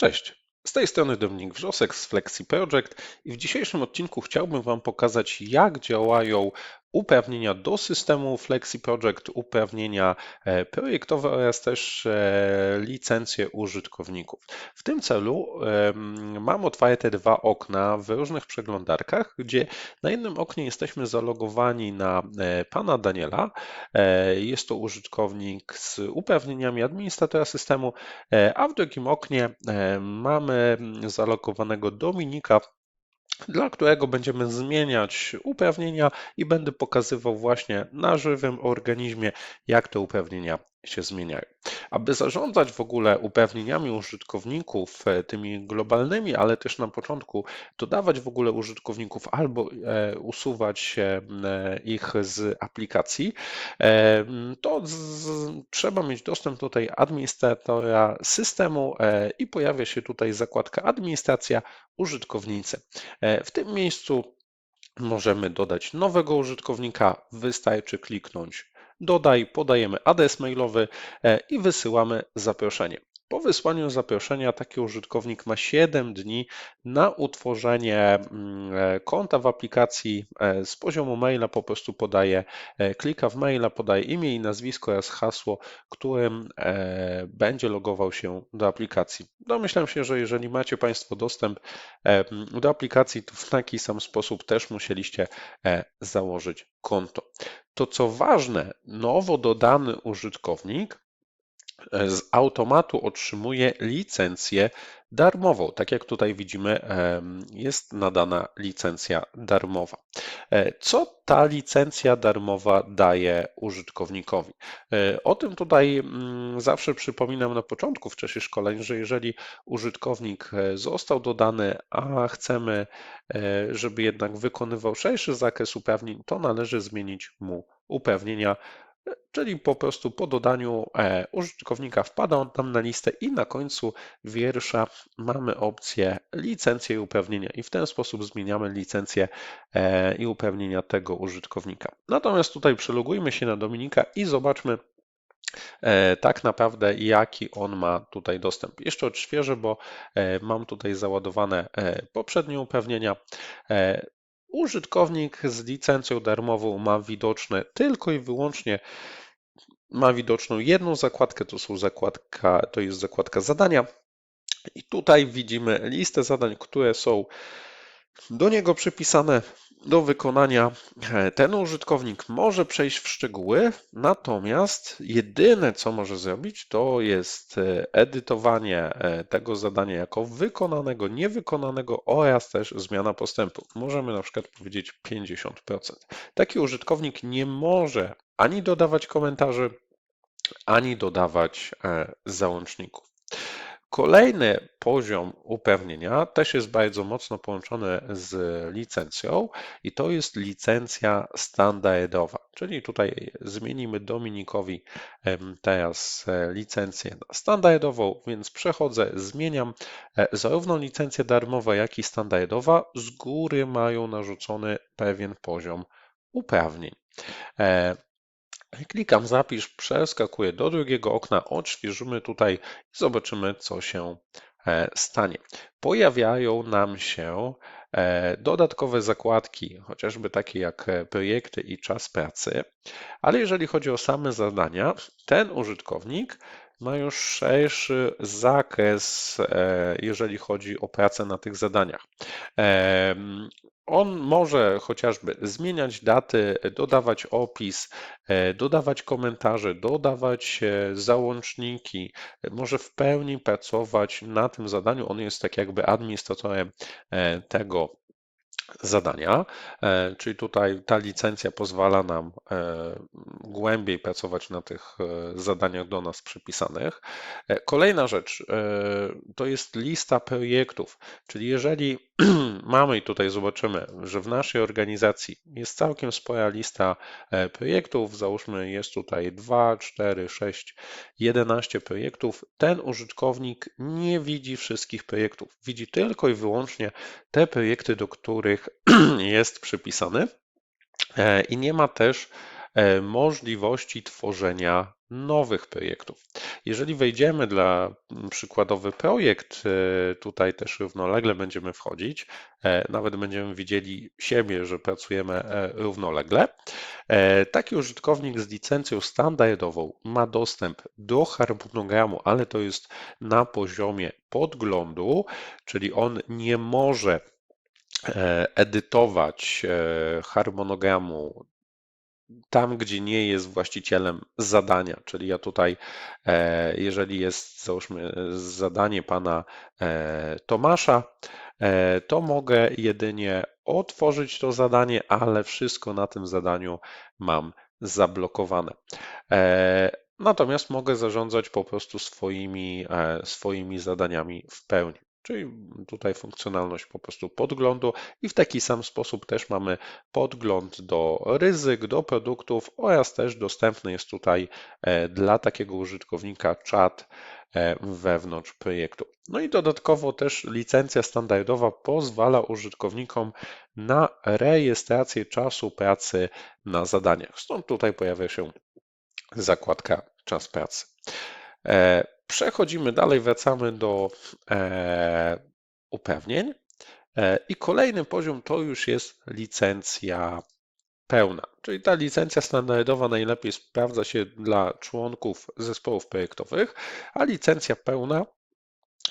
Cześć, z tej strony Dominik Wrzosek z Flexi Project i w dzisiejszym odcinku chciałbym Wam pokazać, jak działają uprawnienia do systemu Flexi Project, uprawnienia e, projektowe oraz też e, licencje użytkowników. W tym celu mam otwarte dwa okna w różnych przeglądarkach, gdzie na jednym oknie jesteśmy zalogowani na e, pana Daniela. Jest to użytkownik z uprawnieniami administratora systemu, a w drugim oknie mamy zalogowanego Dominika, dla którego będziemy zmieniać uprawnienia i będę pokazywał właśnie na żywym organizmie, jak te uprawnienia się zmieniają. Aby zarządzać w ogóle uprawnieniami użytkowników, e, tymi globalnymi, ale też na początku dodawać w ogóle użytkowników albo e, usuwać e, ich z aplikacji, to z, trzeba mieć dostęp do tej administratora systemu i pojawia się tutaj zakładka administracja użytkownicy. W tym miejscu możemy dodać nowego użytkownika, wystarczy kliknąć dodaj, podajemy adres mailowy e, i wysyłamy zaproszenie. Po wysłaniu zaproszenia taki użytkownik ma 7 dni na utworzenie mm, e, konta w aplikacji e, z poziomu maila, po prostu podaje, klika w maila, podaje imię i nazwisko oraz hasło, którym będzie logował się do aplikacji. Domyślam się, że jeżeli macie Państwo dostęp do aplikacji, to w taki sam sposób też musieliście założyć konto. To co ważne, nowo dodany użytkownik e, z automatu otrzymuje licencję darmową. Tak jak tutaj widzimy, jest nadana licencja darmowa. E, co ta licencja darmowa daje użytkownikowi? E, o tym tutaj mm, zawsze przypominam na początku w czasie szkoleń, że jeżeli użytkownik został dodany, a chcemy, żeby jednak wykonywał szerszy zakres uprawnień, to należy zmienić mu uprawnienia czyli po prostu po dodaniu e, użytkownika wpada on tam na listę i na końcu wiersza mamy opcję licencje i uprawnienia i w ten sposób zmieniamy licencję e, i uprawnienia tego użytkownika. Natomiast tutaj przelogujmy się na Dominika i zobaczmy, e, tak naprawdę jaki on ma tutaj dostęp. Jeszcze odświeżę, bo mam tutaj załadowane poprzednie uprawnienia. Użytkownik z licencją darmową ma widoczne tylko i wyłącznie ma widoczną jedną zakładkę, to, są zakładka, to jest zakładka zadania. I tutaj widzimy listę zadań, które są do niego przypisane do wykonania. Ten użytkownik może przejść w szczegóły, natomiast jedyne co może zrobić to jest e, edytowanie e, tego zadania jako wykonanego, niewykonanego oraz też zmiana postępu. Możemy na przykład powiedzieć 50%. Taki użytkownik nie może ani dodawać komentarzy, ani dodawać e, załączników. Kolejny poziom upewnienia też jest bardzo mocno połączony z licencją i to jest licencja standardowa, czyli tutaj zmienimy Dominikowi teraz e, licencję na standardową, więc przechodzę, zmieniam e, zarówno licencję darmowa, jak i standardowa z góry mają narzucony pewien poziom uprawnień. Klikam zapisz, przeskakuję do drugiego okna, odświeżymy tutaj i zobaczymy, co się e, stanie. Pojawiają nam się e, dodatkowe zakładki, chociażby takie jak e, projekty i czas pracy, ale jeżeli chodzi o same zadania, ten użytkownik ma już szerszy zakres, jeżeli chodzi o pracę na tych zadaniach. On może chociażby zmieniać daty, dodawać opis, e, dodawać komentarze, dodawać e, załączniki, może w pełni pracować na tym zadaniu. On jest tak jakby administratorem e, tego zadania, e, czyli tutaj ta licencja pozwala nam e, głębiej pracować na tych e, zadaniach do nas przypisanych. Kolejna rzecz to jest lista projektów, czyli jeżeli mamy i tutaj zobaczymy, że w naszej organizacji jest całkiem spora lista projektów, załóżmy jest tutaj 2, 4, 6, 11 projektów, ten użytkownik nie widzi wszystkich projektów, widzi tylko i wyłącznie te projekty, do których jest przypisany e, i nie ma też e, możliwości tworzenia nowych projektów. Jeżeli wejdziemy dla przykładowy projekt, e, tutaj też równolegle będziemy wchodzić, e, nawet będziemy widzieli siebie, że pracujemy e, równolegle. E, Taki użytkownik z licencją standardową ma dostęp do harmonogramu, ale to jest na poziomie podglądu, czyli on nie może e, edytować e, harmonogramu tam, gdzie nie jest właścicielem zadania. Czyli ja tutaj, e, jeżeli jest załóżmy zadanie pana e, Tomasza, e, to mogę jedynie otworzyć to zadanie, ale wszystko na tym zadaniu mam zablokowane. Natomiast mogę zarządzać po prostu swoimi, swoimi zadaniami w pełni. Czyli tutaj funkcjonalność po prostu podglądu i w taki sam sposób też mamy podgląd do ryzyk, do produktów oraz też dostępny jest tutaj e, dla takiego użytkownika czat e, wewnątrz projektu. No i dodatkowo też licencja standardowa pozwala użytkownikom na rejestrację czasu pracy na zadaniach. Stąd tutaj pojawia się zakładka czas pracy. Przechodzimy dalej, wracamy do e, uprawnień. E, I kolejny poziom to już jest licencja pełna. Czyli ta licencja standardowa najlepiej sprawdza się dla członków zespołów projektowych, a licencja pełna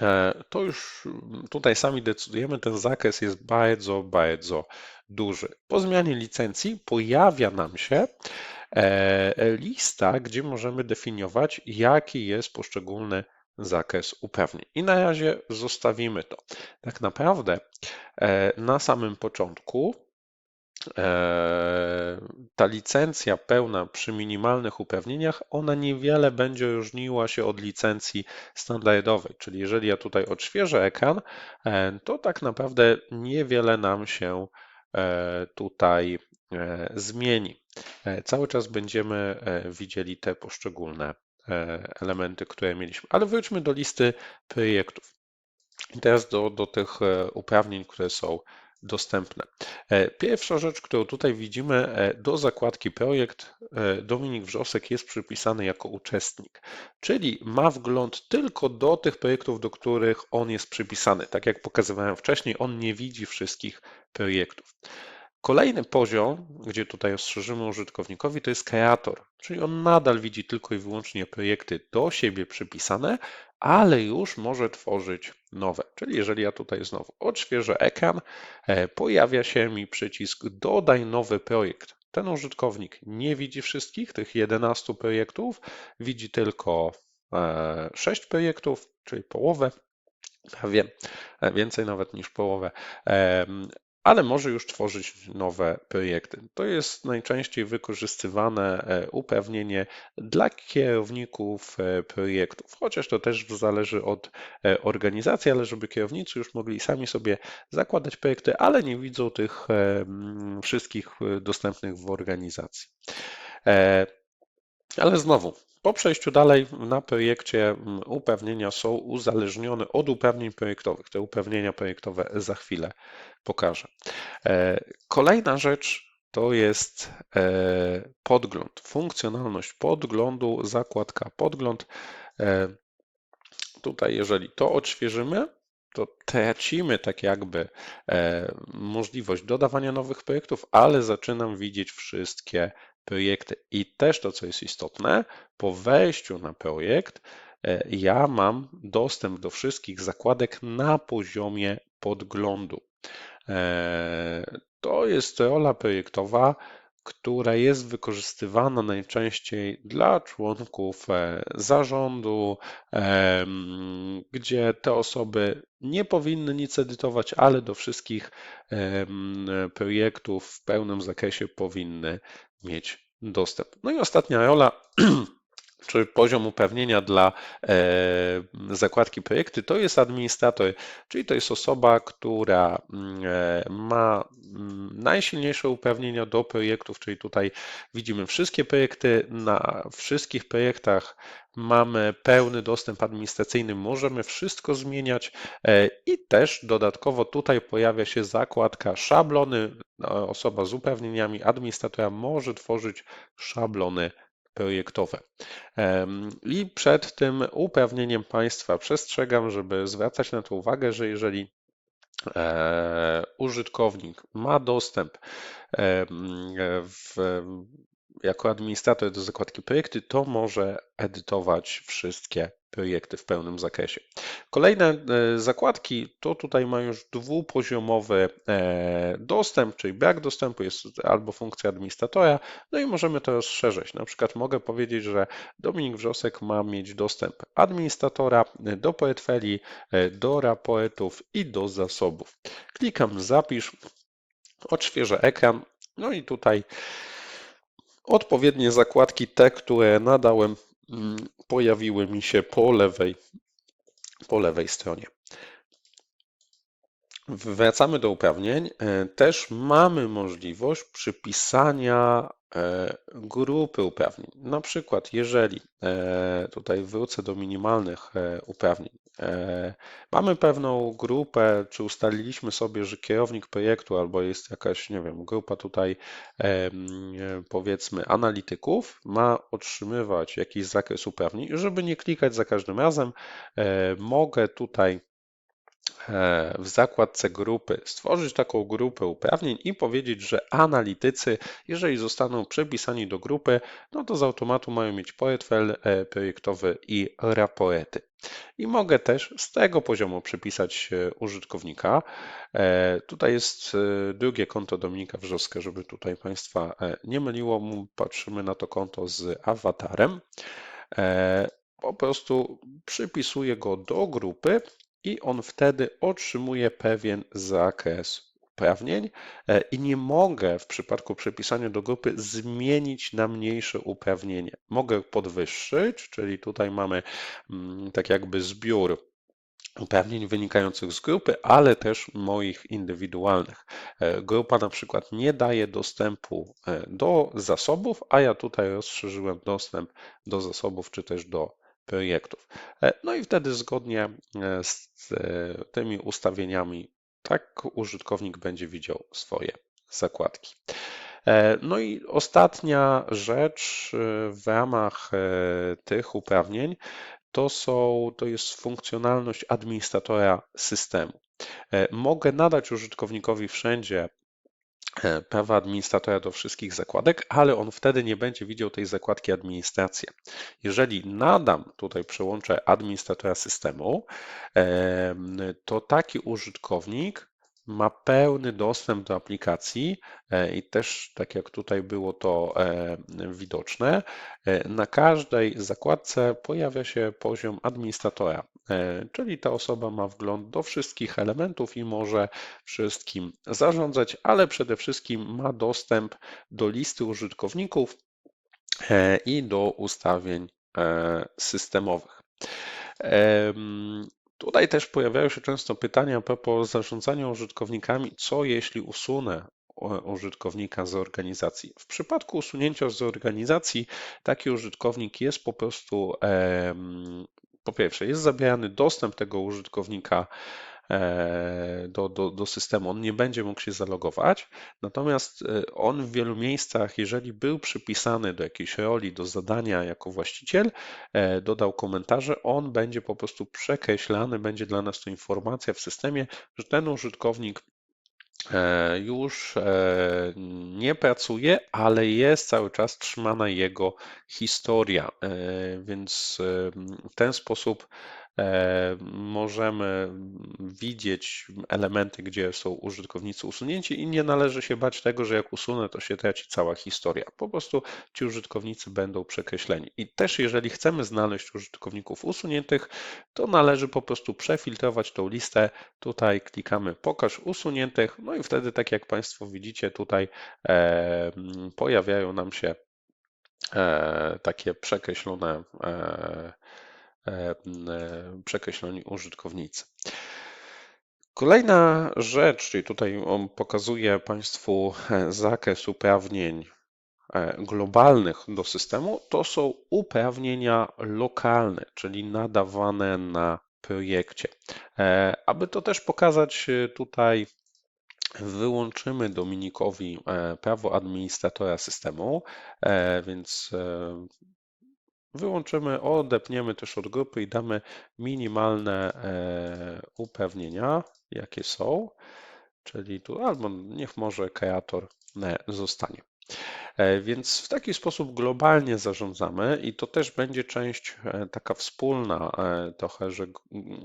e, to już tutaj sami decydujemy, ten zakres jest bardzo, bardzo duży. Po zmianie licencji pojawia nam się lista, gdzie możemy definiować, jaki jest poszczególny zakres uprawnień. I na razie zostawimy to. Tak naprawdę e, na samym początku e, ta licencja pełna przy minimalnych uprawnieniach, ona niewiele będzie różniła się od licencji standardowej. Czyli jeżeli ja tutaj odświeżę ekran, to tak naprawdę niewiele nam się tutaj zmieni. E, cały czas będziemy e, widzieli te poszczególne e, elementy, które mieliśmy. Ale wróćmy do listy projektów. I teraz do, do tych uprawnień, które są dostępne. Pierwsza rzecz, którą tutaj widzimy, do zakładki projekt Dominik Wrzosek jest przypisany jako uczestnik, czyli ma wgląd tylko do tych projektów, do których on jest przypisany. Tak jak pokazywałem wcześniej, on nie widzi wszystkich projektów. Kolejny poziom, gdzie tutaj ostrzeżymy użytkownikowi, to jest kreator, czyli on nadal widzi tylko i wyłącznie projekty do siebie przypisane, ale już może tworzyć nowe. Czyli jeżeli ja tutaj znowu odświeżę ekran, e, pojawia się mi przycisk dodaj nowy projekt. Ten użytkownik nie widzi wszystkich tych 11 projektów, widzi tylko 6 e, projektów, czyli połowę, prawie e, więcej nawet niż połowę ale może już tworzyć nowe projekty. To jest najczęściej wykorzystywane e, uprawnienie dla kierowników e, projektów, chociaż to też zależy od e, organizacji, ale żeby kierownicy już mogli sami sobie zakładać projekty, ale nie widzą tych wszystkich dostępnych w organizacji. Ale znowu, po przejściu dalej na projekcie mm, uprawnienia są uzależnione od uprawnień projektowych. Te uprawnienia projektowe za chwilę pokażę. E, kolejna rzecz to jest e, podgląd, funkcjonalność podglądu, zakładka podgląd. E, tutaj, jeżeli to odświeżymy, to tracimy tak jakby możliwość dodawania nowych projektów, ale zaczynam widzieć wszystkie projekty. I też to, co jest istotne, po wejściu na projekt, e, ja mam dostęp do wszystkich zakładek na poziomie podglądu. E, to jest rola projektowa, która jest wykorzystywana najczęściej dla członków e, zarządu, gdzie te osoby nie powinny nic edytować, ale do wszystkich projektów w pełnym zakresie powinny mieć dostęp. No i ostatnia rola czy poziom uprawnienia dla e, zakładki projekty to jest administrator, czyli to jest osoba, która mm, e, ma mm, najsilniejsze uprawnienia do projektów, czyli tutaj widzimy wszystkie projekty, na wszystkich projektach mamy pełny dostęp administracyjny, możemy wszystko zmieniać e, i też dodatkowo tutaj pojawia się zakładka szablony. Osoba z uprawnieniami administratora może tworzyć szablony projektowe. I przed tym uprawnieniem Państwa przestrzegam, żeby zwracać na to uwagę, że jeżeli e, użytkownik ma dostęp w jako administrator do zakładki projekty, to może edytować wszystkie projekty w pełnym zakresie. Kolejne e, zakładki to tutaj ma już dwupoziomowy e, dostęp, czyli brak dostępu jest albo funkcja administratora, no i możemy to rozszerzyć. Na przykład mogę powiedzieć, że Dominik Wrzosek ma mieć dostęp administratora do portfeli, e, do raportów i do zasobów. Klikam zapisz, odświeżę ekran, no i tutaj Odpowiednie zakładki, te, które nadałem, mm, pojawiły mi się po lewej, po lewej stronie. Wracamy do uprawnień. E, też mamy możliwość przypisania e, grupy uprawnień. Na przykład, jeżeli e, tutaj wrócę do minimalnych uprawnień, mamy pewną grupę, czy ustaliliśmy sobie, że kierownik projektu albo jest jakaś, nie wiem, grupa tutaj powiedzmy analityków ma otrzymywać jakiś zakres uprawnień, żeby nie klikać za każdym razem, mogę tutaj E, w zakładce grupy stworzyć taką grupę uprawnień i powiedzieć, że analitycy, jeżeli zostaną przepisani do grupy, no to z automatu mają mieć portfel e, projektowy i raporty. I mogę też z tego poziomu przypisać e, użytkownika. Tutaj jest drugie konto Dominika Wrzoska, żeby tutaj Państwa nie myliło. Patrzymy na to konto z awatarem. Po prostu przypisuję go do grupy i on wtedy otrzymuje pewien zakres uprawnień e, i nie mogę w przypadku przypisania do grupy zmienić na mniejsze uprawnienie. Mogę podwyższyć, czyli tutaj mamy mm, tak jakby zbiór uprawnień wynikających z grupy, ale też moich indywidualnych. E, grupa na przykład nie daje dostępu e, do zasobów, a ja tutaj rozszerzyłem dostęp do zasobów czy też do projektów. E, no i wtedy zgodnie e, z e, tymi ustawieniami tak użytkownik będzie widział swoje zakładki. No i ostatnia rzecz w ramach tych uprawnień to, są, to jest funkcjonalność administratora systemu. Mogę nadać użytkownikowi wszędzie prawa administratora do wszystkich zakładek, ale on wtedy nie będzie widział tej zakładki administracja. Jeżeli nadam, tutaj przełączę administratora systemu, to taki użytkownik ma pełny dostęp do aplikacji e, i też, tak jak tutaj było to e, widoczne, e, na każdej zakładce pojawia się poziom administratora, czyli ta osoba ma wgląd do wszystkich elementów i może wszystkim zarządzać, ale przede wszystkim ma dostęp do listy użytkowników i do ustawień systemowych. Tutaj też pojawiają się często pytania a propos zarządzania użytkownikami, co jeśli usunę użytkownika z organizacji. W przypadku usunięcia z organizacji taki użytkownik jest po prostu, po pierwsze, jest zabierany dostęp tego użytkownika E, do, do, do systemu, on nie będzie mógł się zalogować, natomiast e, on w wielu miejscach, jeżeli był przypisany do jakiejś roli, do zadania jako właściciel, e, dodał komentarze, on będzie po prostu przekreślany, będzie dla nas to informacja w systemie, że ten użytkownik już nie pracuje, ale jest cały czas trzymana jego historia, więc w ten sposób E, możemy widzieć elementy, gdzie są użytkownicy usunięci i nie należy się bać tego, że jak usunę, to się traci cała historia. Po prostu ci użytkownicy będą przekreśleni. I też jeżeli chcemy znaleźć użytkowników usuniętych, to należy po prostu przefiltrować tą listę. Tutaj klikamy pokaż usuniętych, no i wtedy tak jak Państwo widzicie tutaj e, pojawiają nam się e, takie przekreślone, e, e, e, przekreśloni użytkownicy. Kolejna rzecz, czyli tutaj on pokazuje Państwu e, zakres uprawnień globalnych do systemu, to są uprawnienia lokalne, czyli nadawane na projekcie. Aby to też pokazać tutaj, wyłączymy Dominikowi prawo administratora systemu, więc wyłączymy, odepniemy też od grupy i damy minimalne e, uprawnienia, jakie są, czyli tu albo niech może kreator e, zostanie. E, Więc w taki sposób globalnie zarządzamy i to też będzie część e, taka wspólna e, trochę, że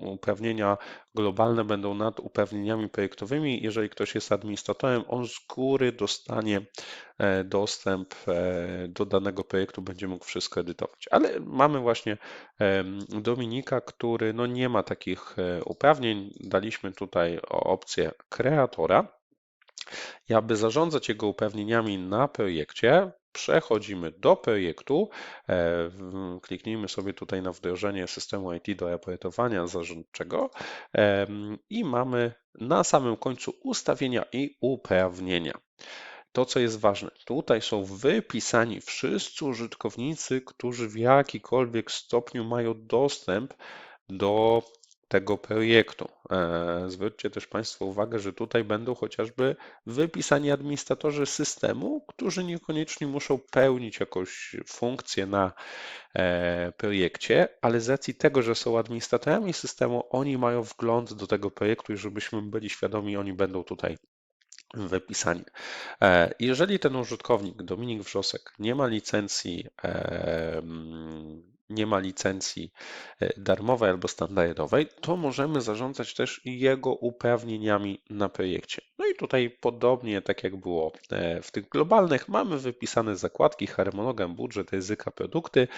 uprawnienia globalne będą nad uprawnieniami projektowymi. Jeżeli ktoś jest administratorem, on z góry dostanie dostęp do danego projektu, będzie mógł wszystko edytować. Ale mamy właśnie Dominika, który no nie ma takich uprawnień. Daliśmy tutaj opcję kreatora. I aby zarządzać jego uprawnieniami na projekcie, przechodzimy do projektu, e, kliknijmy sobie tutaj na wdrożenie systemu IT do raportowania zarządczego i mamy na samym końcu ustawienia i uprawnienia. To, co jest ważne, tutaj są wypisani wszyscy użytkownicy, którzy w jakikolwiek stopniu mają dostęp do tego projektu. E, Zwróćcie też Państwo uwagę, że tutaj będą chociażby wypisani administratorzy systemu, którzy niekoniecznie muszą pełnić jakąś funkcję na e, projekcie, ale z racji tego, że są administratorami systemu, oni mają wgląd do tego projektu i żebyśmy byli świadomi, oni będą tutaj wypisani. E, Jeżeli ten użytkownik, Dominik Wrzosek, nie ma licencji, nie ma licencji e, darmowej albo standardowej, to możemy zarządzać też jego uprawnieniami na projekcie. No i tutaj podobnie tak jak było e, w tych globalnych, mamy wypisane zakładki, harmonogram, budżet, ryzyka, produkty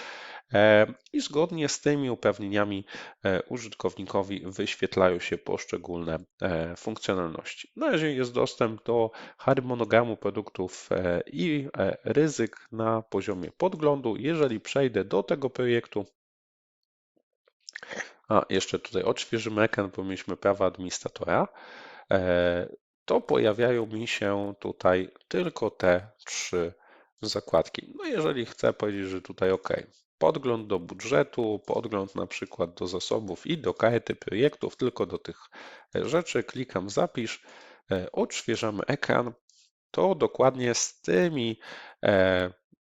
e, i zgodnie z tymi uprawnieniami użytkownikowi wyświetlają się poszczególne funkcjonalności. No jeżeli jest dostęp do harmonogramu produktów i ryzyk na poziomie podglądu, jeżeli przejdę do tego projektu, a jeszcze tutaj odświeżymy ekran, bo mieliśmy prawa administratora, e, to pojawiają mi się tutaj tylko te trzy zakładki. No jeżeli chcę powiedzieć, że tutaj OK, podgląd do budżetu, podgląd na przykład do zasobów i do karty projektów, tylko do tych rzeczy, klikam zapisz, e, odświeżamy ekran, to dokładnie z tymi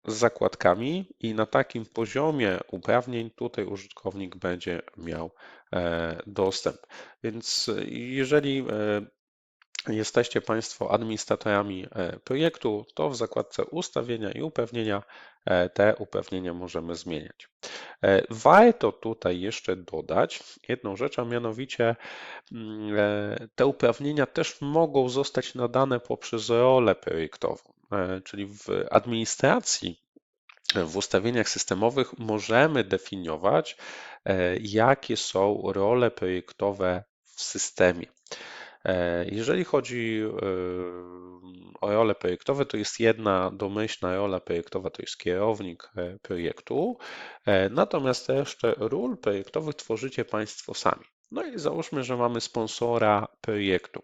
e, zakładkami i na takim poziomie uprawnień tutaj użytkownik będzie miał e, dostęp. Więc jeżeli e, jesteście Państwo administratorami e, projektu, to w zakładce ustawienia i uprawnienia e, te uprawnienia możemy zmieniać. E, Warto tutaj jeszcze dodać jedną rzecz, a mianowicie mm, e, te uprawnienia też mogą zostać nadane poprzez rolę projektową, E, czyli w administracji w ustawieniach systemowych możemy definiować, e, jakie są role projektowe w systemie. E, Jeżeli chodzi e, o role projektowe, to jest jedna domyślna rola projektowa, to jest kierownik e, projektu, E, natomiast resztę ról projektowych tworzycie Państwo sami. No i załóżmy, że mamy sponsora projektu.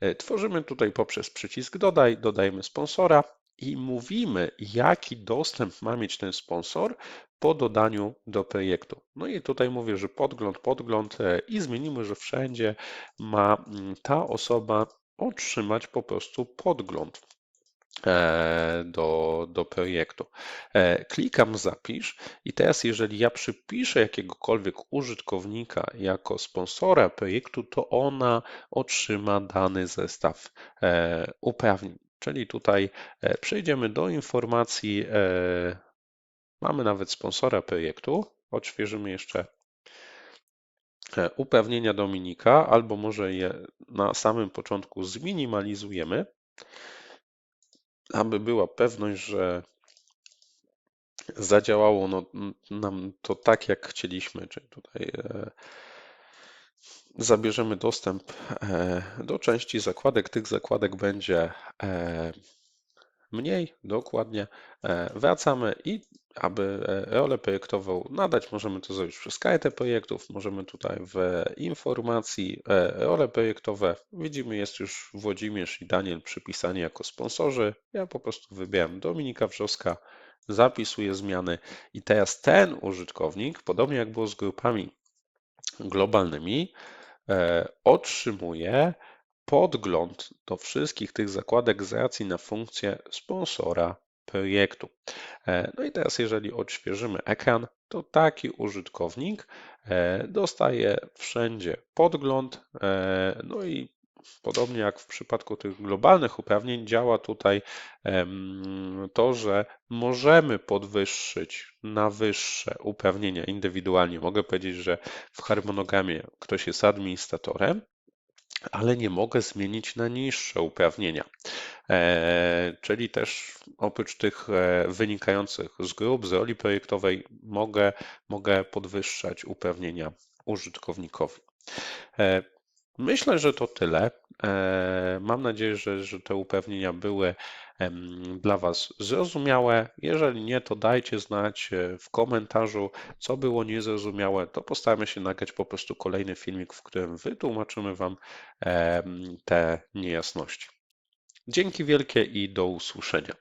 E, Tworzymy tutaj poprzez przycisk dodaj, dodajemy sponsora i mówimy, jaki dostęp ma mieć ten sponsor po dodaniu do projektu. No i tutaj mówię, że podgląd, podgląd e, i zmienimy, że wszędzie ma mm, ta osoba otrzymać po prostu podgląd do, do projektu. E, Klikam zapisz i teraz jeżeli ja przypiszę jakiegokolwiek użytkownika jako sponsora projektu, to ona otrzyma dany zestaw e, uprawnień. Czyli tutaj e, przejdziemy do informacji, e, mamy nawet sponsora projektu, odświeżymy jeszcze e, uprawnienia Dominika, albo może je na samym początku zminimalizujemy, aby była pewność, że zadziałało no, nam to tak, jak chcieliśmy, czyli tutaj e, zabierzemy dostęp e, do części zakładek. Tych zakładek będzie e, mniej, dokładnie. E, Wracamy i aby e, rolę projektową nadać, możemy to zrobić przez kartę projektów, możemy tutaj w informacji e, role projektowe, widzimy jest już Włodzimierz i Daniel przypisani jako sponsorzy. Ja po prostu wybieram Dominika Wrzoska, zapisuję zmiany i teraz ten użytkownik, podobnie jak było z grupami globalnymi, otrzymuje podgląd do wszystkich tych zakładek z racji na funkcję sponsora projektu. E, No i teraz, jeżeli odświeżymy ekran, to taki użytkownik e, dostaje wszędzie podgląd, e, no i podobnie jak w przypadku tych globalnych uprawnień, działa tutaj to, że możemy podwyższyć na wyższe uprawnienia indywidualnie. Mogę powiedzieć, że w harmonogramie ktoś jest administratorem, ale nie mogę zmienić na niższe uprawnienia. E, Czyli też oprócz tych e, wynikających z grup, z roli projektowej, mogę, mogę podwyższać uprawnienia użytkownikowi. E, Myślę, że to tyle. Mam nadzieję, że, że te uprawnienia były dla Was zrozumiałe. Jeżeli nie, to dajcie znać e, w komentarzu, co było niezrozumiałe. To postaramy się nagrać po prostu kolejny filmik, w którym wytłumaczymy Wam te niejasności. Dzięki wielkie i do usłyszenia.